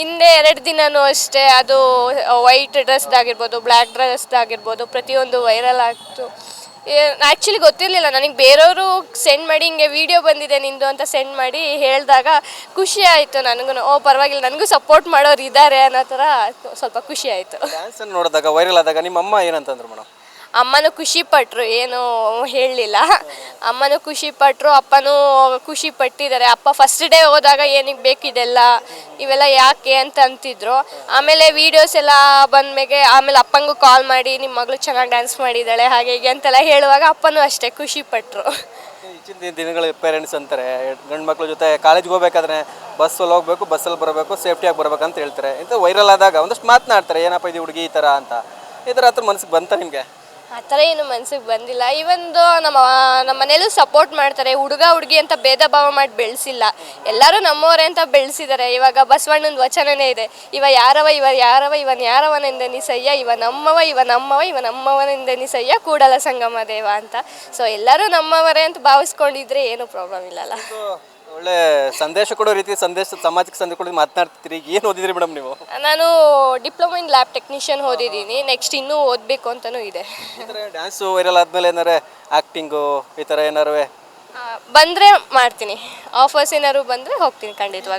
ಹಿಂದೆ ಎರಡು ದಿನನೂ ಅಷ್ಟೇ ಅದು ವೈಟ್ ಡ್ರೆಸ್ದಾಗಿರ್ಬೋದು ಬ್ಲ್ಯಾಕ್ ಡ್ರೆಸ್ದಾಗಿರ್ಬೋದು ಪ್ರತಿಯೊಂದು ವೈರಲ್ ಆಗ್ತು. ಆ್ಯಕ್ಚುಲಿ ಗೊತ್ತಿರಲಿಲ್ಲ, ನನಗೆ ಬೇರೆಯವರು ಸೆಂಡ್ ಮಾಡಿ ಹಿಂಗೆ ವಿಡಿಯೋ ಬಂದಿದೆ ನಿಂದು ಅಂತ ಸೆಂಡ್ ಮಾಡಿ ಹೇಳಿದಾಗ ಖುಷಿ ಆಯಿತು ನನಗೂ ಓ, ಪರವಾಗಿಲ್ಲ, ನನಗೂ ಸಪೋರ್ಟ್ ಮಾಡೋರು ಇದ್ದಾರೆ ಅನ್ನೋ ಥರ ಸ್ವಲ್ಪ ಖುಷಿ ಆಯಿತು. ನೋಡಿದಾಗ ವೈರಲ್ ಆದಾಗ ನಿಮ್ಮ ಅಮ್ಮ ಏನಂತಂದ್ರು ಮೇಡಮ್? ಅಮ್ಮನೂ ಖುಷಿ ಪಟ್ರು, ಏನು ಹೇಳಲಿಲ್ಲ. ಅಮ್ಮನೂ ಖುಷಿ ಪಟ್ರು, ಅಪ್ಪನೂ ಖುಷಿ ಪಟ್ಟಿದ್ದಾರೆ. ಅಪ್ಪ ಫಸ್ಟ್ ಡೇ ಹೋದಾಗ ಏನಿಗೆ ಬೇಕಿದೆಲ್ಲ ಇವೆಲ್ಲ ಯಾಕೆ ಅಂತ ಅಂತಿದ್ರು. ಆಮೇಲೆ ವೀಡಿಯೋಸ್ ಎಲ್ಲ ಬಂದ್ಮೇಲೆ ಆಮೇಲೆ ಅಪ್ಪಂಗೂ ಕಾಲ್ ಮಾಡಿ ನಿಮ್ಮ ಮಗಳು ಚೆನ್ನಾಗಿ ಡ್ಯಾನ್ಸ್ ಮಾಡಿದ್ದಾಳೆ, ಹಾಗೆ ಹೀಗೆ ಅಂತೆಲ್ಲ ಹೇಳುವಾಗ ಅಪ್ಪನೂ ಅಷ್ಟೇ ಖುಷಿ ಪಟ್ರು. ಇಚ್ಚಿನ ದಿನಗಳ ಪೇರೆಂಟ್ಸ್ ಅಂತಾರೆ, ಗಂಡು ಮಕ್ಕಳ ಜೊತೆ ಕಾಲೇಜ್ಗೆ ಹೋಗ್ಬೇಕಾದ್ರೆ ಬಸ್ಸಲ್ಲಿ ಹೋಗ್ಬೇಕು ಬಸ್ಸಲ್ಲಿ ಬರಬೇಕು ಸೇಫ್ಟಿಯಾಗಿ ಬರಬೇಕು ಅಂತ ಹೇಳ್ತಾರೆ. ಇಂಥ ವೈರಲ್ ಆದಾಗ ಒಂದಷ್ಟು ಮಾತನಾಡ್ತಾರೆ, ಏನಪ್ಪ ಇದು ಹುಡುಗಿ ಈ ಥರ ಅಂತ. ಈ ಥರ ಹತ್ರ ಮನಸ್ಸಿಗೆ ಬಂತ ನಿಮಗೆ? ಆ ಥರ ಏನು ಮನ್ಸಿಗೆ ಬಂದಿಲ್ಲ. ಇವೊಂದು ನಮ್ಮ ನಮ್ಮ ಮನೇಲೂ ಸಪೋರ್ಟ್ ಮಾಡ್ತಾರೆ. ಹುಡುಗ, ಹುಡುಗಿ ಅಂತ ಭೇದ ಭಾವ ಮಾಡಿ ಬೆಳೆಸಿಲ್ಲ. ಎಲ್ಲರೂ ನಮ್ಮವರೇ ಅಂತ ಬೆಳೆಸಿದ್ದಾರೆ. ಇವಾಗ ಬಸವಣ್ಣನ ವಚನನೇ ಇದೆ. ಇವ ಯಾರವ ಇವ ಯಾರವ ಇವನ್ ಯಾರವನೆಂದೆನಿಸಯ್ಯ ಇವ ನಮ್ಮವ ಇವ ನಮ್ಮವ, ಇವ ನಮ್ಮವನೆಂದೆನಿಸಯ್ಯ ಕೂಡಲ ಸಂಗಮ ದೇವ ಅಂತ. ಸೊ ಎಲ್ಲರೂ ನಮ್ಮವರೇ ಅಂತ ಭಾವಿಸ್ಕೊಂಡಿದ್ರೆ ಏನು ಪ್ರಾಬ್ಲಮ್ ಇಲ್ಲಲ್ಲ. ಒಳ್ಳೆ ಸಂದೇಶ ಕೊಡೋ ರೀತಿ ಸಂದೇಶ ಸಮಾಜಕ್ಕೆ ಸಂದೇಶ ಕೊಡೋದು ಮಾತನಾಡ್ತೀರಿ ಏನು ಓದಿದ್ರಿ ಮೇಡಮ್ ನೀವು? ನಾನು ಡಿಪ್ಲೊಮಾ ಇನ್ ಲ್ಯಾಬ್ ಟೆಕ್ನಿಷಿಯನ್ ಓದಿದ್ದೀನಿ. ನೆಕ್ಸ್ಟ್ ಇನ್ನೂ ಓದಬೇಕು ಅಂತಲೂ ಇದೆ. ಡ್ಯಾನ್ಸು ವೈರಲ್ ಆದಮೇಲೆ ಏನಾರು ಆ್ಯಕ್ಟಿಂಗು ಈ ಥರ ಏನಾರು ಬಂದರೆ ಮಾಡ್ತೀನಿ. ಆಫರ್ಸ್ ಏನಾದ್ರು ಬಂದರೆ ಹೋಗ್ತೀನಿ ಖಂಡಿತವಾಗಿ